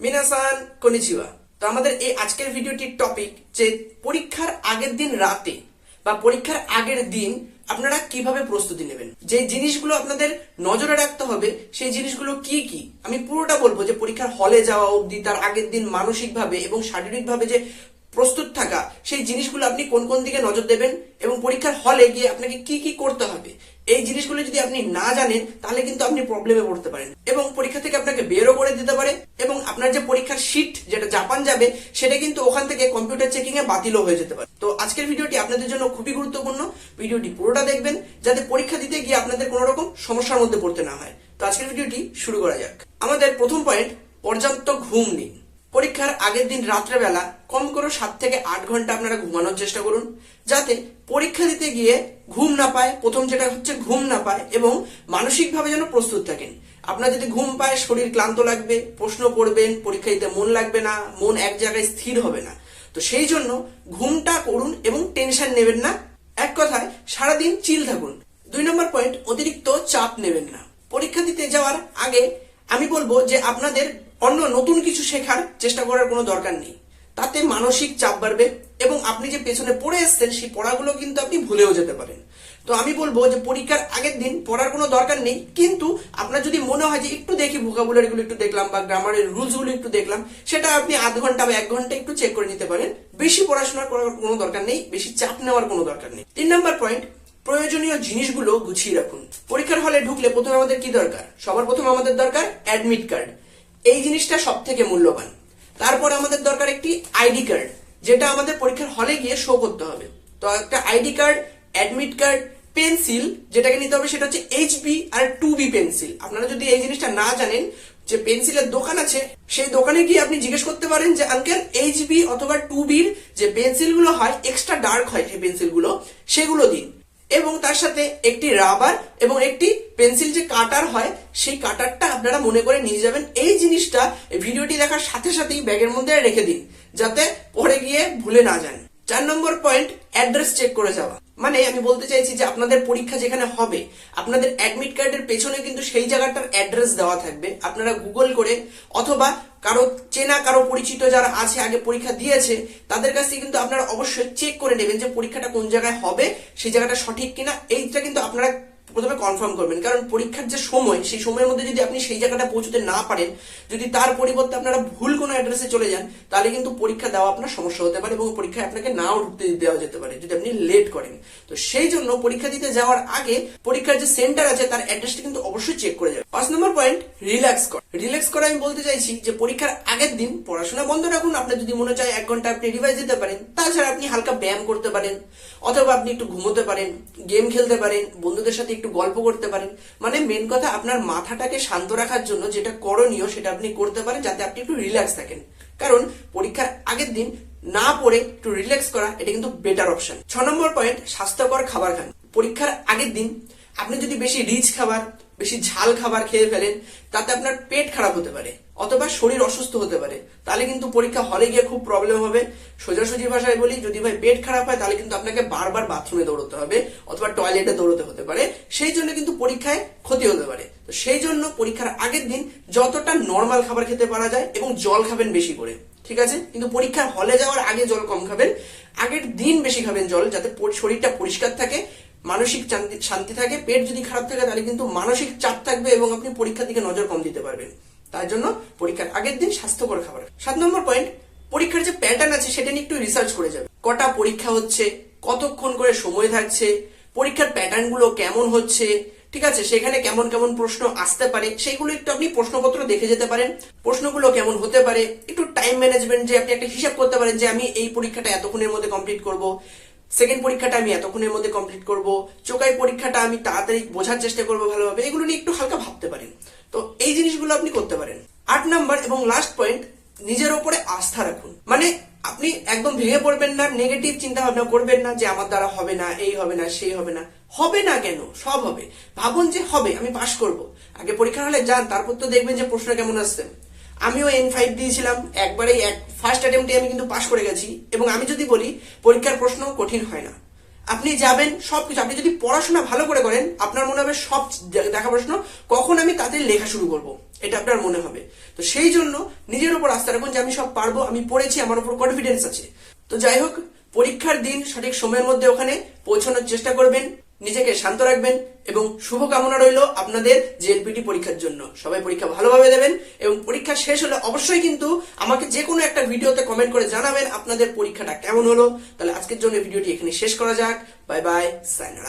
মিনাসান কনিচিওয়া তো আমাদের এই আজকের ভিডিওটির টপিক যে পরীক্ষার আগের দিন রাতে বা পরীক্ষার আগের দিন আপনারা কীভাবে প্রস্তুতি নেবেন? যে জিনিসগুলো আপনাদের নজরে রাখতে হবে, সেই জিনিসগুলো কি কি? আমি পুরোটা বলব যে পরীক্ষার হলে যাওয়া অবধি, তার আগের দিন মানসিকভাবে এবং শারীরিকভাবে যে প্রস্তুত থাকা, সেই জিনিসগুলো আপনি কোন কোন দিকে নজর দেবেন এবং পরীক্ষার হলে গিয়ে আপনাকে কি কি করতে হবে, এই জিনিসগুলো যদি আপনি না জানেন, তাহলে কিন্তু আপনি প্রবলেমে পড়তে পারেন এবং পরীক্ষা থেকে আপনাকে বেরও করে দিতে পারে এবং আপনার যে পরীক্ষার শিট যেটা জাপান যাবে, সেটা কিন্তু ওখান থেকে কম্পিউটার চেকিং এ বাতিলও হয়ে যেতে পারে। তো আজকের ভিডিওটি আপনাদের জন্য খুবই গুরুত্বপূর্ণ। ভিডিওটি পুরোটা দেখবেন, যাতে পরীক্ষা দিতে গিয়ে আপনাদের কোনো রকম সমস্যার মধ্যে পড়তে না হয়। তো আজকের ভিডিওটি শুরু করা যাক। আমাদের প্রথম পয়েন্ট পর্যাপ্ত ঘুম নিন। পরীক্ষার আগের দিন রাত্রেবেলা কম করে সাত থেকে আট ঘণ্টা আপনারা ঘুমানোর চেষ্টা করুন, যাতে পরীক্ষা দিতে গিয়ে ঘুম না পায়, প্রথম যেটা হচ্ছে ঘুম না পায় এবং মানসিকভাবে যেন প্রস্তুত থাকেন। আপনার যদি ঘুম পায়, শরীর ক্লান্ত লাগবে, প্রশ্ন করবেন, পরীক্ষা দিতে মন লাগবে না, মন এক জায়গায় স্থির হবে না। তো সেই জন্য ঘুমটা করুন এবং টেনশন নেবেন না। এক কথায়, সারাদিন চিল থাকুন। দুই নম্বর পয়েন্ট, অতিরিক্ত চাপ নেবেন না। পরীক্ষা দিতে যাওয়ার আগে আমি বলব যে আপনাদের অন্য নতুন কিছু শেখার চেষ্টা করার কোনো দরকার নেই। তাতে মানসিক চাপ বাড়বে এবং আপনি যে পেছনে পড়ে এসছেন, সেই পড়াগুলো কিন্তু আপনি ভুলেও যেতে পারেন। তো আমি বলব যে পরীক্ষার আগের দিন পড়ার কোনো দরকার নেই, কিন্তু আপনার যদি মনে হয় যে একটু দেখি ভোকাবুলারিগুলো একটু দেখলাম বা গ্রামারের রুলসগুলো একটু দেখলাম, সেটা আপনি আধ ঘণ্টা বা এক ঘণ্টা একটু চেক করে নিতে পারেন। বেশি পড়াশোনা করার কোনো দরকার নেই, বেশি চাপ নেওয়ার কোনো দরকার নেই। তিন নম্বর পয়েন্ট প্রয়োজনীয় জিনিসগুলো গুছিয়ে রাখুন। পরীক্ষার হলে ঢুকলে প্রথমে আমাদের কি দরকার? সবার প্রথম আমাদের দরকার অ্যাডমিট কার্ড এই জিনিসটা সব থেকে মূল্যবান। তারপর আমাদের দরকার একটি আইডি কার্ড যেটা আমাদের পরীক্ষার হলে গিয়ে শো করতে হবে। তো একটা ID card admit card pencil যেটাকে নিতে হবে সেটা হচ্ছে এইচবি আর টু বি পেন্সিল আপনারা যদি এই জিনিসটা না জানেন, যে পেন্সিলের দোকান আছে, সেই দোকানে গিয়ে আপনি জিজ্ঞেস করতে পারেন যে, আঙ্কেল এইচবি অথবা টু বির যে পেন্সিলগুলো হয় এক্সট্রা ডার্ক হয় সেই পেন্সিলগুলো সেগুলো দিন। এবং তার সাথে একটি রাবার এবং একটি পেন্সিল যে কাটার হয়, সেই কাটারটা আপনারা মনে করে নিয়ে যাবেন। এই জিনিসটা ভিডিওটি দেখার সাথে সাথেই ব্যাগের মধ্যে রেখে দিন, যাতে পরে গিয়ে ভুলে না যান। চার নম্বর পয়েন্ট অ্যাড্রেস চেক করে যাওয়া। মানে আমি বলতে চাইছি যে আপনাদের পরীক্ষা যেখানে হবে, আপনাদের অ্যাডমিট কার্ডের পেছনে কিন্তু সেই জায়গাটার অ্যাড্রেস দেওয়া থাকবে। আপনারা গুগল করে অথবা কারও চেনা, কারও পরিচিত যারা আছে, আগে পরীক্ষা দিয়েছে, তাদের কাছে কিন্তু আপনারা অবশ্যই চেক করে নেবেন যে পরীক্ষাটা কোন জায়গায় হবে, সেই জায়গাটা সঠিক কিনা। এইটা কিন্তু আপনারা প্রথমে কনফার্ম করবেন। কারণ পরীক্ষার যে সময়, সেই সময়ের মধ্যে যদি আপনি সেই জায়গাটা পৌঁছতে না পারেন, যদি তার পরিবর্তে আপনারা ভুল কোনো অ্যাড্রেসে চলে যান, তাহলে কিন্তু পরীক্ষা দেওয়া আপনার সমস্যা হতে পারে এবং পরীক্ষায় আপনাকে নাও ঢুকতে দেওয়া যেতে পারে, যদি আপনি লেট করেন। তো সেই জন্য পরীক্ষা দিতে যাওয়ার আগে পরীক্ষার যে সেন্টার আছে, তার অ্যাড্রেসটা কিন্তু অবশ্যই চেক করে যাবে। পাঁচ নম্বর পয়েন্ট রিল্যাক্স করা। রিল্যাক্স করা আমি বলতে চাইছি যে পরীক্ষার আগের দিন পড়াশোনা বন্ধ রাখুন। আপনার যদি মনে চায় এক ঘণ্টা আপনি রিভাইজ দিতে পারেন, তাছাড়া আপনি হালকা ব্যায়াম করতে পারেন, অথবা আপনি একটু ঘুমোতে পারেন গেম খেলতে পারেন, বন্ধুদের সাথে একটু গল্প করতে পারেন। মানে মেন কথা আপনার মাথাটাকে শান্ত রাখার জন্য যেটা করণীয় সেটা আপনি করতে পারেন, যাতে আপনি একটু রিল্যাক্স থাকেন। কারণ পরীক্ষার আগের দিন না পড়ে একটু রিল্যাক্স করা, এটা কিন্তু বেটার অপশন ছ নম্বর পয়েন্ট স্বাস্থ্যকর খাবার খান। পরীক্ষার আগের দিন আপনি যদি বেশি রিচ খাবার বেশি ঝাল খাবার খেয়ে ফেলেন, তাতে আপনার পেট খারাপ হতে পারে অথবা শরীর অসুস্থ হতে পারে। তাহলে কিন্তু পরীক্ষা হলে গিয়ে খুব প্রবলেম হবে। সোজাসুজি ভাষায় বলি, যদি ভাই পেট খারাপ হয়, তাহলে কিন্তু আপনাকে বারবার বাথরুমে দৌড়তে হবে অথবা টয়লেটে দৌড়তে হতে পারে। সেই জন্য কিন্তু পরীক্ষায় ক্ষতি হতে পারে। তো সেই জন্য পরীক্ষার আগের দিন যতটা নর্মাল খাবার খেতে পারা যায় এবং জল খাবেন বেশি করে, ঠিক আছে? কিন্তু পরীক্ষার হলে যাওয়ার আগে জল কম খাবেন, আগের দিন বেশি খাবেন জল যাতে শরীরটা পরিষ্কার থাকে মানসিক শান্তি- থাকে, পেট যদি খারাপ থাকে, তাহলে কিন্তু মানসিক চাপ থাকবে এবং আপনি পরীক্ষার দিকে নজর কম দিতে পারবেন। তার জন্য পরীক্ষার আগের দিন স্বাস্থ্যকর খাবার। সাত নম্বর পয়েন্ট পরীক্ষার যে প্যাটার্ন আছে, সেটা নিয়ে একটু রিসার্চ করে যাবে। কটা পরীক্ষা হচ্ছে, কতক্ষণ করে সময় থাকছে, পরীক্ষার প্যাটার্নগুলো কেমন হচ্ছে, ঠিক আছে? সেখানে কেমন কেমন প্রশ্ন আসতে পারে সেইগুলো একটু আপনি প্রশ্নপত্র দেখে যেতে পারেন। প্রশ্নগুলো কেমন হতে পারে, একটু টাইম ম্যানেজমেন্ট যে আপনি একটা হিসাব করতে পারেন যে আমি এই পরীক্ষাটা এতক্ষণের মধ্যে কমপ্লিট করব। সেকেন্ড পরীক্ষাটা আমি এতক্ষণের মধ্যে কমপ্লিট করব। চোকাই পরীক্ষাটা আমি তাড়াতাড়ি বোঝার চেষ্টা করব ভালোভাবে। এগুলো নিয়ে একটু হালকা ভাবতে পারেন। তো এই জিনিসগুলো আপনি করতে পারেন। আট নাম্বার এবং লাস্ট পয়েন্ট নিজের ওপরে আস্থা রাখুন। মানে আপনি একদম ভেঙে পড়বেন না নেগেটিভ চিন্তা ভাবনা করবেন না যে আমার দ্বারা হবে না, এই হবে না, সেই হবে না। হবে না কেন? সব হবে। ভাবুন যে হবে, আমি পাশ করব। আগে পরীক্ষা হলে যান, তারপর তো দেখবেন যে প্রশ্ন কেমন আসছে। আমিও এন ফাইভ দিয়েছিলাম। একবারেই এক ফার্স্ট অ্যাটেম্পটে আমি কিন্তু পাশ করে গেছি। এবং আমি যদি বলি, পরীক্ষার প্রশ্ন কঠিন হয় না। আপনি যাবেন, সবকিছু। আপনি যদি পড়াশোনা ভালো করে করেন, আপনার মনে হবে সব দেখা প্রশ্ন, কখন আমি তাদের লেখা শুরু করব? এটা আপনার মনে হবে। তো সেই জন্য নিজের উপর আস্থা রাখুন যে আমি সব পারব, আমি পড়েছি, আমার উপর কনফিডেন্স আছে। তো যাই হোক, পরীক্ষার দিন সঠিক সময়ের মধ্যে ওখানে পৌঁছানোর চেষ্টা করবেন। নিজেকে শান্ত রাখবেন এবং শুভকামনা রইল আপনাদের জেএলপিটি পরীক্ষার জন্য। সবাই পরীক্ষা ভালোভাবে দেবেন এবং পরীক্ষা শেষ হলে অবশ্যই কিন্তু আমাকে যে কোনো একটা ভিডিওতে কমেন্ট করে জানাবেন আপনাদের পরীক্ষাটা কেমন হলো। তাহলে আজকের জন্য ভিডিওটি এখানে শেষ করা যাক। Bye bye সাইনারা